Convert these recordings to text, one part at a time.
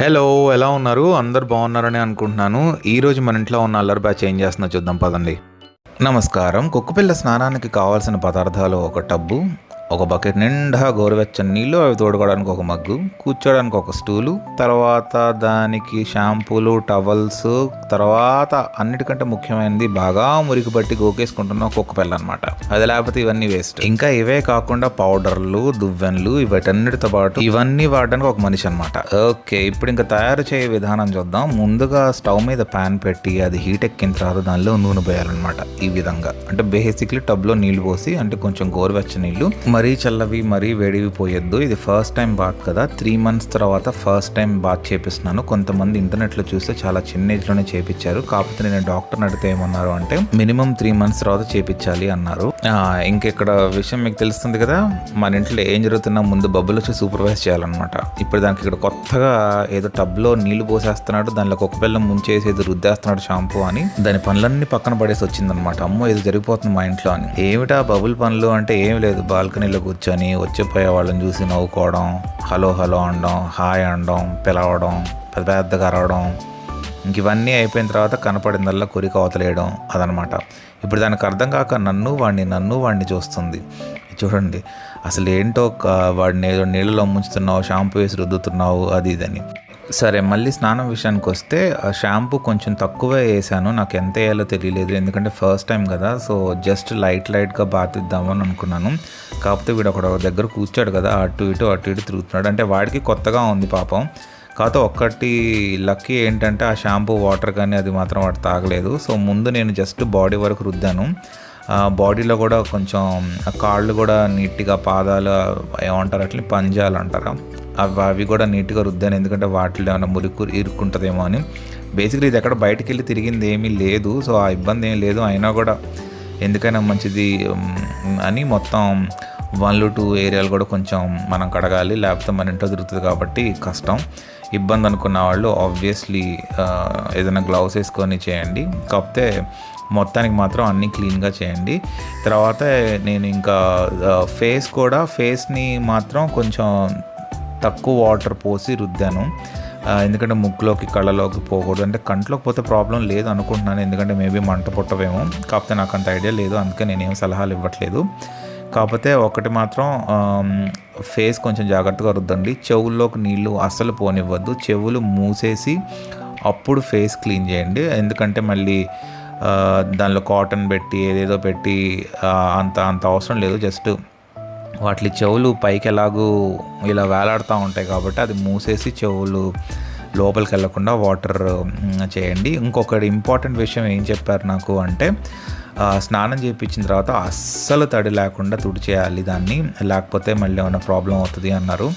Hello ఎలా ఉన్నారు? అందరు బాగున్నారని అనుకుంటున్నాను. ఈరోజు మన ఇంట్లో ఉన్న అల్లరి బ్యాచ్ ఏం చేస్తున్నా చూద్దాం పదండి. నమస్కారం. కుక్కపిల్ల స్నానానికి కావాల్సిన పదార్థాలు ఒక టబ్బు ఒక బకెట్ నిండా గోరువెచ్చని నీళ్ళు అవి తోడుకోవడానికి ఒక మగ్గు కూర్చోడానికి ఒక స్టూలు తర్వాత దానికి షాంపూలు టవల్స్ తర్వాత అన్నిటికంటే ముఖ్యమైనది బాగా మురికి పట్టి గోకేసుకుంటున్న ఒక్కొక్క పిల్ల అనమాట అది లేకపోతే ఇవన్నీ వేస్ట్. ఇంకా ఇవే కాకుండా పౌడర్లు దువ్వెన్లు వీటన్నిటితో పాటు ఇవన్నీ వాడడానికి ఒక మనిషి అనమాట ఓకే ఇప్పుడు ఇంకా తయారు చేయ విధానం చూద్దాం. ముందుగా స్టవ్ మీద ప్యాన్ పెట్టి అది హీట్ ఎక్కిన తర్వాత దానిలో నూనె పోయాలన్నమాట. ఈ విధంగా. అంటే బేసిక్లీ టబ్లో నీళ్ళు పోసి అంటే కొంచెం గోరువెచ్చ నీళ్ళు మరీ చల్లవి మరీ వేడివి పోయొద్దు. ఇది ఫస్ట్ టైం బాత్ కదా. త్రీ మంత్స్ తర్వాత ఫస్ట్ టైం బాత్ చేపిస్తున్నాను. కొంతమంది ఇంటర్నెట్లో చూస్తే చాలా చిన్న ఏజ్లోనే చేపించారు కాకపోతే నేను డాక్టర్ అడిగితే ఏమన్నారు అంటే మినిమం త్రీ మంత్స్ తర్వాత చేపించాలి అన్నారు. ఇంకెక్కడ విషయం మీకు తెలుస్తుంది కదా మన ఇంట్లో ఏం జరుగుతున్నా ముందు బబ్బులు వచ్చి సూపర్వైజ్ చేయాలన్నమాట. ఇప్పుడు దానికి ఇక్కడ కొత్తగా ఏదో టబ్లో నీళ్ళు పోసేస్తున్నాడు దానిలో ఒక పిల్ల ముంచేసి ఏదో రుద్దేస్తున్నాడు షాంపూ అని దాని పనులన్నీ పక్కన పడేసి వచ్చిందనమాట అమ్మో ఏదో జరిగిపోతుంది మా ఇంట్లో అని. ఏమిటా బబుల్ పనులు అంటే ఏం లేదు. బాల్కనీలో కూర్చొని వచ్చిపోయే వాళ్ళని చూసి నవ్వుకోవడం హలో హలో అనడం హాయ్ అనడం పిలవడం పెద్ద పెద్దగా అరవడం ఇంక ఇవన్నీ అయిపోయిన తర్వాత కనపడిందల్లా కొరిక అవతలేయడం అదనమాట. ఇప్పుడు దానికి అర్థం కాక నన్ను వాడిని నన్ను వాడిని చూస్తుంది. చూడండి అసలు ఏంటో వాడిని ఏదో నీళ్ళలో ముంచుతున్నావు షాంపూ వేసి రుద్దుతున్నావు అది ఇదని. సరే మళ్ళీ స్నానం విషయానికి వస్తే ఆ షాంపూ కొంచెం తక్కువే వేసాను. నాకు ఎంత వేయాలో తెలియలేదు. ఎందుకంటే ఫస్ట్ టైం కదా సో జస్ట్ లైట్ లైట్గా బాతిద్దామని అనుకున్నాను. కాకపోతే వీడు అక్కడ ఒక దగ్గర కూర్చాడు కదా అటు ఇటు అటు ఇటు తిరుగుతున్నాడు. అంటే వాడికి కొత్తగా ఉంది పాపం. కాకపోతే ఒక్కటి లక్కీ ఏంటంటే ఆ షాంపూ వాటర్ కానీ అది మాత్రం వాడు తాగలేదు. సో ముందు నేను జస్ట్ బాడీ వరకు రుద్దాను. బాడీలో కూడా కొంచెం కాళ్ళు కూడా నీట్గా పాదాలు ఏమంటారు అట్లా పంజాలు అంటారా? అవి అవి కూడా నీట్గా రుద్దాను. ఎందుకంటే వాటిలో ఏమైనా మురుకు ఇరుక్కుంటుందేమో అని. బేసిక్లీ ఇది ఎక్కడ బయటకు వెళ్ళి తిరిగింది ఏమీ లేదు. సో ఆ ఇబ్బంది ఏం లేదు. అయినా కూడా ఎందుకైనా మంచిది అని మొత్తం వన్లు టూ ఏరియాలు కూడా కొంచెం మనం కడగాలి. లేకపోతే మన ఇంట్లో దొరుకుతుంది కాబట్టి కష్టం. ఇబ్బంది అనుకున్న వాళ్ళు ఆబ్వియస్లీ ఏదైనా గ్లౌస్ వేసుకొని చేయండి. కాకపోతే మొత్తానికి మాత్రం అన్నీ క్లీన్గా చేయండి. తర్వాత నేను ఇంకా ఫేస్ కూడా ఫేస్ని మాత్రం కొంచెం తక్కువ వాటర్ పోసి రుద్దాను. ఎందుకంటే ముక్కులోకి కళ్ళలోకి పోకూడదు. అంటే కంట్లోకి పోతే ప్రాబ్లం లేదు అనుకుంటున్నాను. ఎందుకంటే మేబీ మంట పుట్టవేమో. కాకపోతే నాకు అంత ఐడియా లేదు. అందుకే నేనేం సలహాలు ఇవ్వట్లేదు. కాకపోతే ఒకటి మాత్రం ఫేస్ కొంచెం జాగ్రత్తగా రుద్దండి. చెవుల్లోకి నీళ్ళు అస్సలు పోనివ్వద్దు. చెవులు మూసేసి అప్పుడు ఫేస్ క్లీన్ చేయండి. ఎందుకంటే మళ్ళీ దానిలో కాటన్ పెట్టి ఏదేదో పెట్టి అంత అంత అవసరం లేదు. జస్ట్ వాటి చెవులు పైకి ఎలాగూ ఇలా వేలాడుతూ ఉంటాయి కాబట్టి అది మూసేసి చెవులు లోపలికి వెళ్ళకుండా వాటర్ చేయండి. ఇంకొకటి ఇంపార్టెంట్ విషయం ఏం చెప్పారు నాకు అంటే స్నానం చేయించిన తర్వాత అస్సలు తడి లేకుండా తుడిచేయాలి దాన్ని. లేకపోతే మళ్ళీ ఏమైనా ప్రాబ్లం అవుతుంది అన్నారు.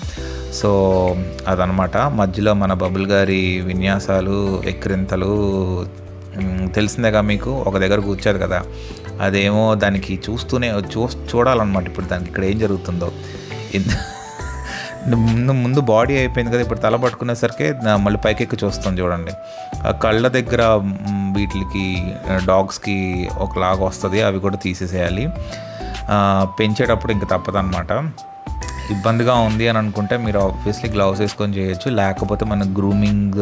సో అదనమాట మధ్యలో మన బబుల్ గారి విన్యాసాలు ఎక్కిరింతలు తెలిసిందేగా మీకు? ఒక దగ్గర కూర్చారు కదా. అదేమో దానికి చూస్తూనే చూ చూడాలన్నమాట ఇప్పుడు దానికి. ఇక్కడ ఏం జరుగుతుందో. ముందు ముందు బాడీ అయిపోయింది కదా ఇప్పుడు తల పట్టుకునేసరికి మళ్ళీ పైకి ఎక్కి చూస్తాం చూడండి. ఆ కళ్ళ దగ్గర వీటికి డాగ్స్కి ఒకలాగా వస్తుంది అవి కూడా తీసేసేయాలి. పెంచేటప్పుడు ఇంక తప్పదన్నమాట. ఇబ్బందిగా ఉంది అని అనుకుంటే మీరు ఆబ్వియస్లీ గ్లౌస్ వేసుకొని చేయొచ్చు. లేకపోతే మన గ్రూమింగ్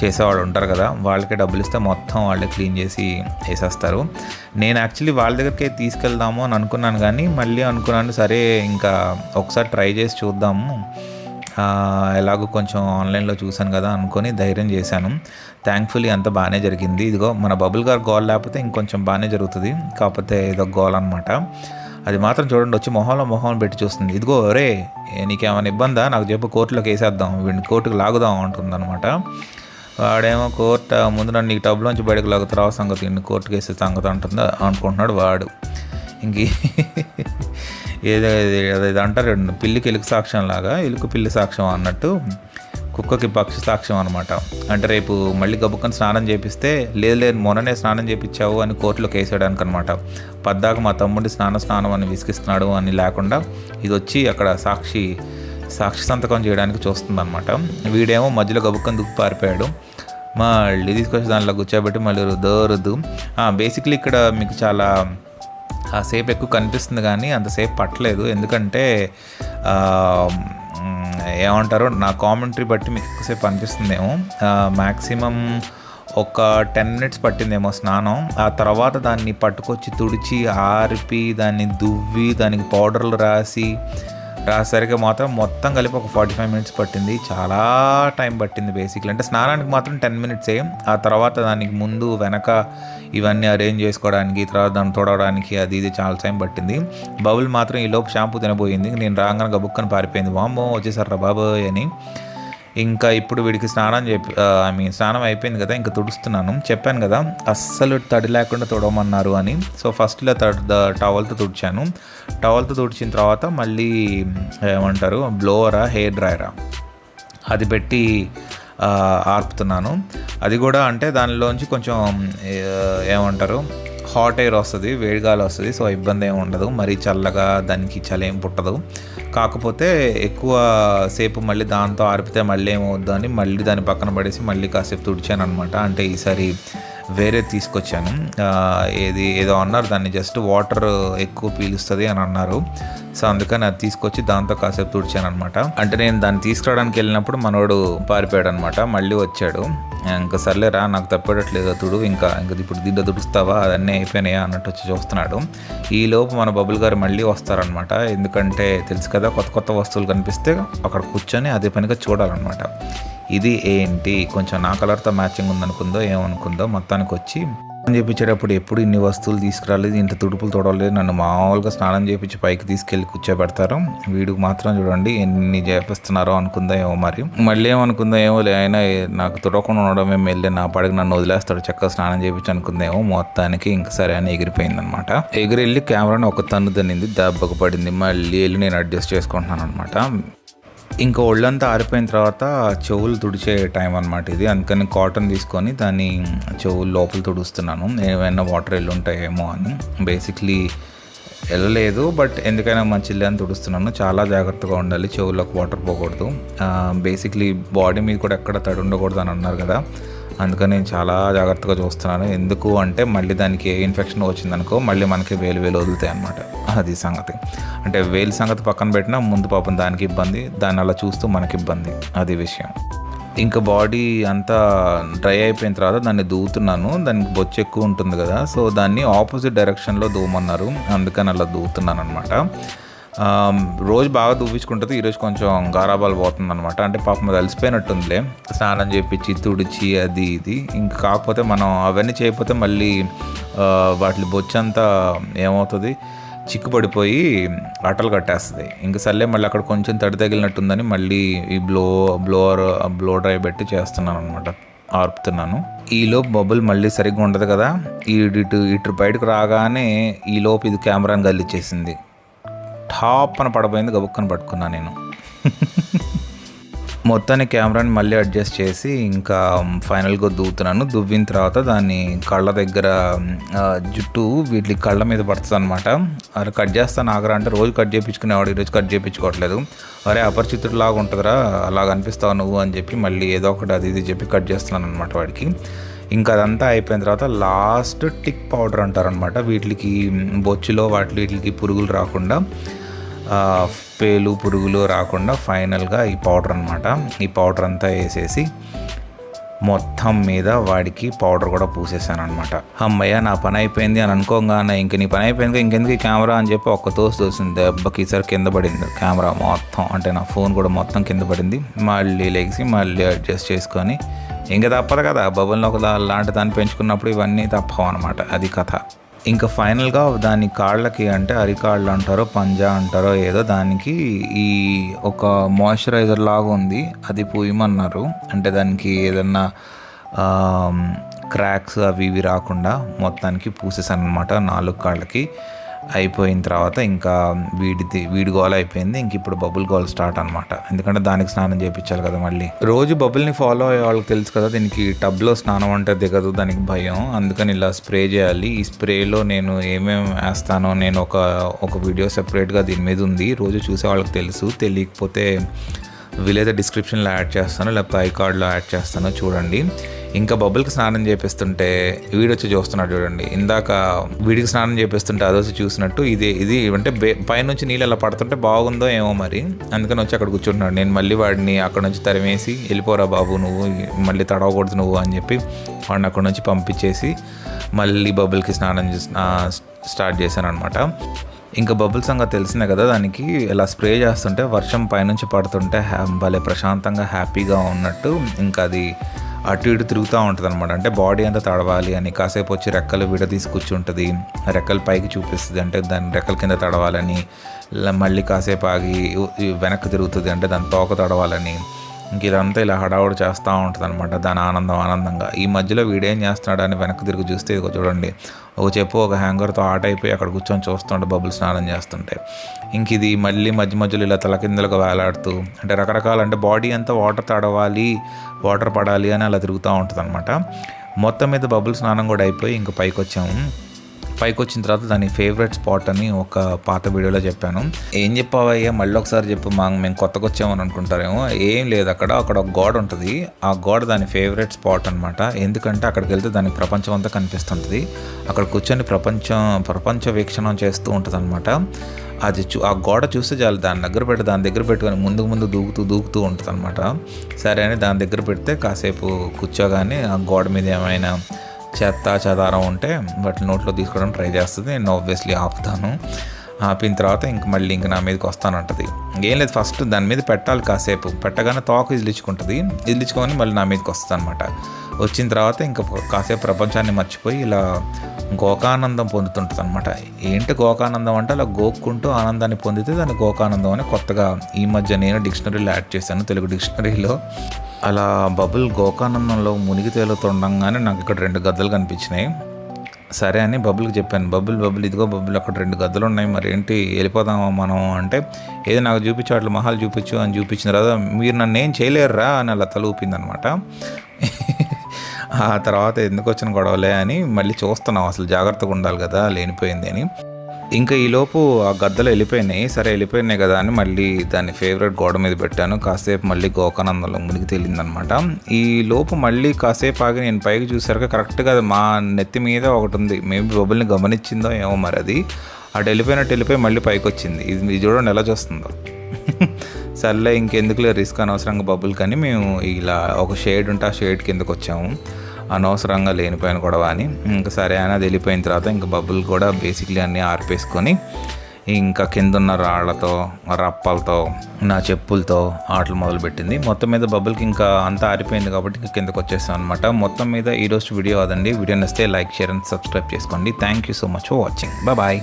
చేసేవాళ్ళు ఉంటారు కదా వాళ్ళకి డబ్బులు ఇస్తే మొత్తం వాళ్ళే క్లీన్ చేసి వేసేస్తారు. నేను యాక్చువల్లీ వాళ్ళ దగ్గరికి తీసుకెళ్దాము అని అనుకున్నాను కానీ మళ్ళీ అనుకున్నాను సరే ఇంకా ఒకసారి ట్రై చేసి చూద్దాము. ఎలాగో కొంచెం ఆన్లైన్లో చూశాను కదా అనుకొని ధైర్యం చేశాను. థ్యాంక్ఫుల్లీ అంత బాగానే జరిగింది. ఇదిగో మన బబుల్ గారు గోల్ లేకపోతే ఇంకొంచెం బాగానే జరుగుతుంది. కాకపోతే ఇదో గోల్ అనమాట అది మాత్రం చూడండి వచ్చి మొహంలో మొహం పెట్టి చూస్తుంది. ఇదిగో రే నీకేమైనా ఇబ్బందా? నాకు చెప్పు కోర్టులోకి వేసేద్దాం. వీడిని కోర్టుకు లాగుదాం అంటుంది అనమాట వాడేమో కోర్టు ముందు నన్ను నీకు టబ్లోంచి బయటకు లాగుతారా సంగతి ఇన్ని కోర్టుకు వేసే సంగతి అంటుందా? అనుకుంటున్నాడు వాడు. ఇంక ఏదో ఇది- అంటారు పిల్లికి ఎలుక సాక్ష్యం లాగా ఎలుక పిల్లి సాక్ష్యం అన్నట్టు. కుక్కకి పక్షి సాక్ష్యం అనమాట అంటే రేపు మళ్ళీ గబుక్కని స్నానం చేపిస్తే లేదు లేదు మొన్ననే స్నానం చేపించావు అని కోర్టులో కేసేయడానికి అనమాట పద్దాక మా తమ్ముడి స్నాన స్నానం అని విసిగిస్తున్నాడు అని లేకుండా ఇది వచ్చి అక్కడ సాక్షి సాక్షి సంతకం చేయడానికి చూస్తుంది అనమాట వీడేమో మధ్యలో గబుక్కని దుక్కు పారిపోయాడు. మళ్ళీ తీసుకొచ్చి దాంట్లో కూర్చోబెట్టి మళ్ళీ రుద్దు రుద్దు. బేసిక్లీ ఇక్కడ మీకు చాలా ఆ సేపు ఎక్కువ కనిపిస్తుంది కానీ అంతసేపు పట్టలేదు. ఎందుకంటే ఏమంటారో? నా కామెంటరీ బట్టి మీకు ఎక్కువసేపు అనిపిస్తుందేమో. మ్యాక్సిమం ఒక టెన్ మినిట్స్ పట్టిందేమో స్నానం. ఆ తర్వాత దాన్ని పట్టుకొచ్చి తుడిచి ఆరిపి దాన్ని దువ్వి దానికి పౌడర్లు రాసి రాసేసరికి మాత్రం మొత్తం కలిపి ఒక ఫార్టీ ఫైవ్ మినిట్స్ పట్టింది. చాలా టైం పట్టింది బేసిక్లీ అంటే స్నానానికి మాత్రం టెన్ మినిట్సే ఆ తర్వాత దానికి ముందు వెనక ఇవన్నీ అరేంజ్ చేసుకోవడానికి తర్వాత దాన్ని తొడవడానికి అది ఇది చాలా టైం పట్టింది. బబుల్ మాత్రం ఈ లోపు షాంపూ తినబోయింది. నేను రాగానే గబుక్కని పారిపోయింది. వామ్మో వచ్చేసారా బాబోయ్ అని. ఇంకా ఇప్పుడు వీడికి స్నానం చెప్పి ఐ మీన్ స్నానం అయిపోయింది కదా ఇంకా తుడుస్తున్నాను. చెప్పాను కదా అస్సలు తడి లేకుండా తుడవమన్నారు అని. సో ఫస్ట్లో తడ టవల్తో తుడిచాను. టవల్తో తుడిచిన తర్వాత మళ్ళీ ఏమంటారు బ్లోవరా హెయిర్ డ్రైయరా అది పెట్టి ఆర్పుతున్నాను. అది కూడా అంటే దానిలోంచి కొంచెం ఏమంటారు హాట్ ఎయిర్ వస్తుంది వేడిగాలి వస్తుంది సో ఇబ్బంది ఏమి ఉండదు. మరీ చల్లగా దానికి చలి ఏం పుట్టదు. కాకపోతే ఎక్కువ సేపు మళ్ళీ దాంతో ఆరిపితే మళ్ళీ ఏమవుద్దు అని మళ్ళీ దాన్ని పక్కన పడేసి మళ్ళీ కాసేపు తుడిచాను అనమాట అంటే ఈసారి వేరే తీసుకొచ్చాను. ఏది ఏదో అన్నారు దాన్ని జస్ట్ వాటర్ ఎక్కువ పీలుస్తుంది అని అన్నారు. సో అందుకని అది తీసుకొచ్చి దాంతో కాసేపు తుడిచాను అనమాట అంటే నేను దాన్ని తీసుకురావడానికి వెళ్ళినప్పుడు మనోడు పారిపోయాడు అనమాట మళ్ళీ వచ్చాడు. ఇంకా సర్లేరా నాకు తప్పేటట్లేదు తుడు ఇంకా ఇంకా ఇప్పుడు దీంట్లో తుడుస్తావా అదన్నీ అయిపోయినాయా అన్నట్టు వచ్చి చూస్తున్నాడు. ఈ లోపు మన బబుల్ గారు మళ్ళీ వస్తారనమాట ఎందుకంటే తెలుసు కదా కొత్త కొత్త వస్తువులు కనిపిస్తే అక్కడ కూర్చొని అదే పనిగా చూడాలన్నమాట. ఇది ఏంటి? కొంచెం నా కలర్తో మ్యాచింగ్ ఉందనుకుందో ఏమనుకుందో మొత్తానికి వచ్చి స్నానం చేయించేటప్పుడు ఎప్పుడు ఇన్ని వస్తువులు తీసుకురాలేదు ఇంత తుడుపులు తొడవలేదు నన్ను మామూలుగా స్నానం చేయించి పైకి తీసుకెళ్ళి కూర్చోబెడతారు. వీడికి మాత్రం చూడండి ఎన్ని చేపిస్తున్నారో అనుకుందా ఏమో మరి. మళ్ళీ ఏమనుకుందా ఏమో లే అయినా నాకు తుడవకుండా ఉండడం మేము వెళ్ళి నా పడికి నన్ను వదిలేస్తాడు చక్కగా స్నానం చేయించి అనుకుందేమో మొత్తానికి ఇంక సరే అని ఎగిరిపోయింది అనమాట ఎగిరి వెళ్ళి కెమెరాని ఒక తన్ను తన్నింది దెబ్బకు పడింది మళ్ళీ వెళ్ళి నేను అడ్జస్ట్ చేసుకుంటున్నాను అనమాట ఇంకా ఒళ్ళంతా ఆరిపోయిన తర్వాత చెవులు తుడిచే టైం అనమాట ఇది. అందుకని కాటన్ తీసుకొని దాన్ని చెవులు లోపల తుడుస్తున్నాను. ఏమైనా వాటర్ వెళ్ళి ఉంటాయేమో అని. బేసిక్లీ వెళ్ళలేదు బట్ ఎందుకైనా మంచిది అని తుడుస్తున్నాను. చాలా జాగ్రత్తగా ఉండాలి చెవుల్లోకి వాటర్ పోకూడదు. బేసిక్లీ బాడీ మీద కూడా ఎక్కడ తడి ఉండకూడదు అని అన్నారు కదా. అందుకని నేను చాలా జాగ్రత్తగా చూస్తున్నాను. ఎందుకు అంటే మళ్ళీ దానికి ఏ ఇన్ఫెక్షన్ వచ్చిందనుకో మళ్ళీ మనకి వేలు వేలు వదులుతాయి అనమాట అది సంగతి. అంటే వేలు సంగతి పక్కన పెట్టినా ముందు పాపం దానికి ఇబ్బంది దాన్ని అలా చూస్తూ మనకి ఇబ్బంది. అది విషయం. ఇంకా బాడీ అంతా డ్రై అయిపోయిన తర్వాత దాన్ని దూవుతున్నాను దానికి బొచ్చు ఎక్కువ ఉంటుంది కదా. సో దాన్ని ఆపోజిట్ డైరెక్షన్లో దూమన్నారు. అందుకని అలా దూవుతున్నాను అనమాట రోజు బాగా దూపించుకుంటుంది ఈరోజు కొంచెం గారాబాలు పోతుంది అనమాట అంటే పాపం అది అలసిపోయినట్టుందిలే. స్నానం చేపించి తుడిచి అది ఇది. ఇంకా కాకపోతే మనం అవన్నీ చేయకపోతే మళ్ళీ వాటి బొచ్చంతా ఏమవుతుంది? చిక్కుపడిపోయి అటలు కట్టేస్తుంది. ఇంక సర్లే మళ్ళీ అక్కడ కొంచెం తడి తగిలినట్టుందని మళ్ళీ ఈ బ్లో బ్లోవర్ బ్లో డ్రై పెట్టి చేస్తున్నాను అనమాట ఆర్పుతున్నాను. ఈలోపు బబుల్ మళ్ళీ సరిగ్గా ఉండదు కదా? ఈ ఇటు ఇటు బయటకు రాగానే ఈలోపు ఇది కెమెరాని గల్లిచ్చేసింది. టాప్ అని పడబోయింది గబుక్కని పట్టుకున్నా నేను. మొత్తాన్ని కెమెరాని మళ్ళీ అడ్జస్ట్ చేసి ఇంకా ఫైనల్గా దువ్వుతున్నాను దువ్విన తర్వాత దాన్ని కళ్ళ దగ్గర జుట్టు వీటి కళ్ళ మీద పడుతుంది అనమాట అరే కట్ చేస్తాను ఆగరా అంటే రోజు కట్ చేయించుకునేవాడు ఈరోజు కట్ చేయించుకోవట్లేదు. అరే అపరిచితుడిలాగా ఉంటుందిరా అలా అనిపిస్తావు నువ్వు అని చెప్పి మళ్ళీ ఏదో ఒకటి అది ఇది చెప్పి కట్ చేస్తున్నాను అనమాట వాడికి. ఇంకా అదంతా అయిపోయిన తర్వాత లాస్ట్ టిక్ పౌడర్ అంటారనమాట వీటికి బొచ్చులో వాటి వీటికి పురుగులు రాకుండా పేలు పురుగులు రాకుండా ఫైనల్గా ఈ పౌడర్ అనమాట ఈ పౌడర్ అంతా వేసేసి మొత్తం మీద వాడికి పౌడర్ కూడా పూసేసాను అనమాట అమ్మయ్య నా పని అయిపోయింది అని అనుకోగానే ఇంక నీ పని అయిపోయింది ఇంకెందుకు ఈ కెమెరా అని చెప్పి ఒక్క తోసి తోసింది. దెబ్బకి ఈసారి కింద పడింది కెమెరా మొత్తం. అంటే నా ఫోన్ కూడా మొత్తం కింద పడింది. మళ్ళీ లెగిసి మళ్ళీ అడ్జస్ట్ చేసుకొని ఇంకా తప్పదు కదా బబుల్ని ఒక లాంటి దాన్ని పెంచుకున్నప్పుడు ఇవన్నీ తప్పవు అనమాట అది కథ. ఇంకా ఫైనల్గా దాని కాళ్ళకి అంటే అరికాళ్ళు అంటారో పంజా అంటారో ఏదో దానికి ఈ ఒక మాయిశ్చరైజర్ లాగా ఉంది. అది పూయమన్నారు. అంటే దానికి ఏదన్నా క్రాక్స్ అవి ఇవి రాకుండా మొత్తానికి పూసేసాను అనమాట నాలుగు కాళ్ళకి. అయిపోయిన తర్వాత ఇంకా వీడిది వీడి గోల్ అయిపోయింది. ఇంక ఇప్పుడు బబుల్ గోల్ స్టార్ట్ అనమాట ఎందుకంటే దానికి స్నానం చేయించాలి కదా మళ్ళీ. రోజు బబుల్ని ఫాలో అయ్యే వాళ్ళకి తెలుసు కదా దీనికి టబ్లో స్నానం అంటే దిగదు దానికి భయం. అందుకని ఇలా స్ప్రే చేయాలి. ఈ స్ప్రేలో నేను ఏమేమి వేస్తానో నేను ఒక ఒక వీడియో సెపరేట్గా దీని మీద ఉంది. రోజు చూసే వాళ్ళకి తెలుసు. తెలియకపోతే వీలైతే డిస్క్రిప్షన్లో యాడ్ చేస్తాను లేకపోతే ఐ కార్డ్లో యాడ్ చేస్తాను. చూడండి. ఇంకా బబుల్కి స్నానం చేపిస్తుంటే వీడొచ్చి చూస్తున్నాడు చూడండి. ఇందాక వీడికి స్నానం చేపిస్తుంటే అదొచ్చి చూసినట్టు ఇది ఇది అంటే బే పైనుంచి నీళ్ళు ఎలా పడుతుంటే బాగుందో ఏమో మరి. అందుకని వచ్చి అక్కడ కూర్చుంటున్నాడు నేను మళ్ళీ వాడిని అక్కడ నుంచి తరిమేసి వెళ్ళిపోరా బాబు నువ్వు మళ్ళీ తడవకూడదు నువ్వు అని చెప్పి వాడిని అక్కడ నుంచి పంపించేసి మళ్ళీ బబుల్కి స్నానం చేసి స్టార్ట్ చేశాను అనమాట ఇంకా బబుల్ సంగతి తెలిసిందే కదా దానికి. ఇలా స్ప్రే చేస్తుంటే వర్షం పైనుంచి పడుతుంటే హ్యా భలే ప్రశాంతంగా హ్యాపీగా ఉన్నట్టు. ఇంకా అది అటు ఇటు తిరుగుతూ ఉంటుంది అనమాట అంటే బాడీ అంతా తడవాలి అని కాసేపు వచ్చి రెక్కలు విడదీసి కూర్చుంటుంది. రెక్కలు పైకి చూపిస్తుంది అంటే దాని రెక్కల కింద తడవాలని మళ్ళీ కాసేపు ఆగి వెనక్కి తిరుగుతుంది అంటే దాని తోక తడవాలని. ఇంక ఇదంతా ఇలా హడావుడు చేస్తూ ఉంటుంది అనమాట దాని ఆనందం ఆనందంగా. ఈ మధ్యలో వీడేం చేస్తున్నాడు అని వెనక్కి తిరిగి చూస్తే ఇదిగో చూడండి. ఒక చెప్పు ఒక హ్యాంగర్తో ఆట అయిపోయి అక్కడ కూర్చొని చూస్తుంటే బబుల్ స్నానం చేస్తుంటే. ఇంక ఇది మళ్ళీ మధ్య మధ్యలో ఇలా తలకిందలుగా వేలాడుతూ అంటే రకరకాల అంటే బాడీ అంతా వాటర్ తడవాలి వాటర్ పడాలి అని అలా తిరుగుతూ ఉంటుంది అనమాట మొత్తం మీద బబుల్ స్నానం కూడా అయిపోయి ఇంక పైకి వచ్చాము పైకి వచ్చిన తర్వాత దాని ఫేవరెట్ స్పాట్ అని ఒక పాత వీడియోలో చెప్పాను. ఏం చెప్పావయ్యా మళ్ళీ ఒకసారి చెప్పు. మా మేము కొత్తగా వచ్చామని అనుకుంటారేమో. ఏం లేదు అక్కడ. అక్కడ ఒక గోడ ఉంటుంది. ఆ గోడ దాని ఫేవరెట్ స్పాట్ అనమాట ఎందుకంటే అక్కడికి వెళ్తే దానికి ప్రపంచం అంతా కనిపిస్తుంటుంది. అక్కడ కూర్చొని ప్రపంచం ప్రపంచ వీక్షణం చేస్తూ ఉంటుంది అనమాట అది చూ ఆ గోడ చూస్తే చాలు. దాని దగ్గర పెట్టి దాని దగ్గర పెట్టుకొని ముందుకు ముందు దూకుతూ దూకుతూ ఉంటుంది అనమాట సరే అని దాని దగ్గర పెడితే కాసేపు కూర్చోగానే ఆ గోడ మీద ఏమైనా చెత్త చెదారం ఉంటే వాటిని నోట్లో తీసుకోవడం ట్రై చేస్తుంది. నేను ఆబ్వియస్లీ ఆపుతాను. ఆపిన తర్వాత ఇంక మళ్ళీ ఇంక నా మీదకి వస్తానంటది. ఏం లేదు ఫస్ట్ దాని మీద పెట్టాలి కాసేపు. పెట్టగానే తోక ఇదిలించుకుంటుంది ఇదిలించుకొని మళ్ళీ నా మీదకి వస్తుంది అనమాట వచ్చిన తర్వాత ఇంకా కాసేపు ప్రపంచాన్ని మర్చిపోయి ఇలా గోకానందం పొందుతుంటుంది అనమాట ఏంటి గోకానందం అంటే అలా గోక్కుంటూ ఆనందాన్ని పొందితే దాన్ని గోకానందం అని కొత్తగా ఈ మధ్య నేను డిక్షనరీలో యాడ్ చేశాను తెలుగు డిక్షనరీలో. అలా బబుల్ గోకానందంలో మునిగి తేలుతుండగానే నాకు ఇక్కడ రెండు గద్దలు కనిపించినాయి. సరే అని బబుల్కి చెప్పాను బబుల్ బబుల్ ఇదిగో బబుల్ అక్కడ రెండు గద్దలు ఉన్నాయి. మరి ఏంటి వెళ్ళిపోదామా మనం? అంటే ఏదో నాకు చూపించు అట్లా మహాలు చూపించు అని చూపించిన తర్వాత మీరు నన్ను ఏం చేయలేరురా అని అలా తల ఆ తర్వాత ఎందుకు వచ్చిన గొడవలే అని మళ్ళీ చూస్తున్నాం అసలు జాగ్రత్తగా ఉండాలి కదా లేనిపోయింది అని. ఇంకా ఈలోపు ఆ గద్దలు వెళ్ళిపోయినాయి. సరే వెళ్ళిపోయినాయి కదా అని మళ్ళీ దాని ఫేవరెట్ గోడ మీద పెట్టాను. కాసేపు మళ్ళీ గోకానందంలో మునిగి తేలిందనమాట. ఈ లోపు మళ్ళీ కాసేపు ఆగి నేను పైకి చూసరికి కరెక్ట్గా అది మా నెత్తి మీద ఒకటి ఉంది. మేబీ బొబ్బుల్ని గమనించిందో ఏమో మరి అది. అటు వెళ్ళిపోయినట్టు వెళ్ళిపోయి మళ్ళీ పైకి వచ్చింది. ఇది ఇది చూడండి ఎలా చూస్తుందో. సర్లే ఇంకెందుకులే రిస్క్ అనవసరంగా బబుల్ కానీ మేము ఇలా ఒక షేడ్ ఉంటే ఆ షేడ్ కిందకు వచ్చాము. అనవసరంగా లేనిపోయిన గొడవ అని ఇంకా సరే అని అది వెళ్ళిపోయిన తర్వాత ఇంకా బబ్బులు కూడా బేసిక్లీ అన్నీ ఆర్పేసుకొని ఇంకా కింద ఉన్న రాళ్ళతో రప్పలతో నా చెప్పులతో ఆటలు మొదలుపెట్టింది. మొత్తం మీద బబ్బుల్కి ఇంకా అంతా ఆరిపోయింది కాబట్టి ఇంకా కిందకు వచ్చేస్తాం అనమాట మొత్తం మీద ఈరోజు వీడియో అదండి. వీడియో నచ్చితే లైక్ షేర్ అండ్ సబ్స్క్రైబ్ చేసుకోండి. Thank you so much for watching bye